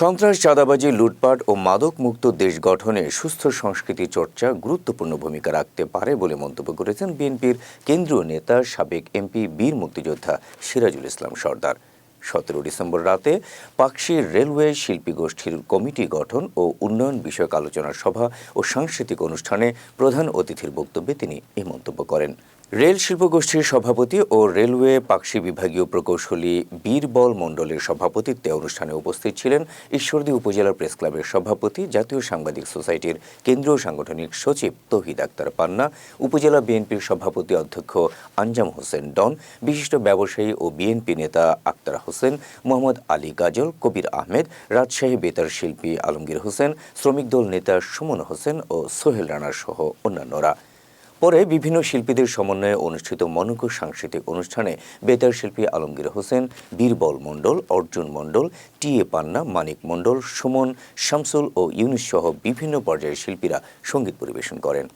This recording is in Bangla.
সন্ত্রাস, চাঁদাবাজি, লুটপাট ও মাদক মুক্ত দেশ গঠনে সুস্থ সংস্কৃতি চর্চা গুরুত্বপূর্ণ ভূমিকা রাখতে পারে বলে মন্তব্য করেছেন বিএনপির কেন্দ্রীয় নেতা, সাবেক এমপি, বীর মুক্তিযোদ্ধা সিরাজুল ইসলাম সর্দার। সতেরো ডিসেম্বর রাতে পাকশি রেলওয়ে শিল্পী গোষ্ঠীর কমিটি গঠন ও উন্নয়ন বিষয়ক আলোচনা সভা ও সাংস্কৃতিক অনুষ্ঠানে প্রধান অতিথির বক্তব্যে তিনি এই মন্তব্য করেন। রেল শিল্প গোষ্ঠীর সভাপতি ও রেলওয়ে পাকশি বিভাগীয় প্রকৌশলী বীরবল মণ্ডলের সভাপতিত্বে অনুষ্ঠানে উপস্থিত ছিলেন ঈশ্বরদী উপজেলা প্রেস ক্লাবের সভাপতি, জাতীয় সাংবাদিক সোসাইটির কেন্দ্রীয় সাংগঠনিক সচিব তহিদ আক্তার পান্না, উপজেলা বিএনপির সভাপতি অধ্যক্ষ আঞ্জাম হোসেন ডন, বিশিষ্ট ব্যবসায়ী ও বিএনপি নেতা আক্তার হোসেন, মোহাম্মদ আলী গাজল কবির আহমেদ, রাজশাহী বেতার শিল্পী আলমগীর হোসেন, শ্রমিক দল নেতা সুমন হোসেন ও সোহেল রানা সহ অন্যান্যরা। পরে বিভিন্ন শিল্পীদের সমন্বয়ে অনুষ্ঠিত মনোজ্ঞ সাংস্কৃতিক অনুষ্ঠানে বেতার শিল্পী আলমগীর হোসেন, বীরবল মণ্ডল, অর্জুন মণ্ডল টি এ পান্না, মানিক মণ্ডল, সুমন, শামসুল ও ইউনিস সহ বিভিন্ন পর্যায়ের শিল্পীরা সংগীত পরিবেশন করেন।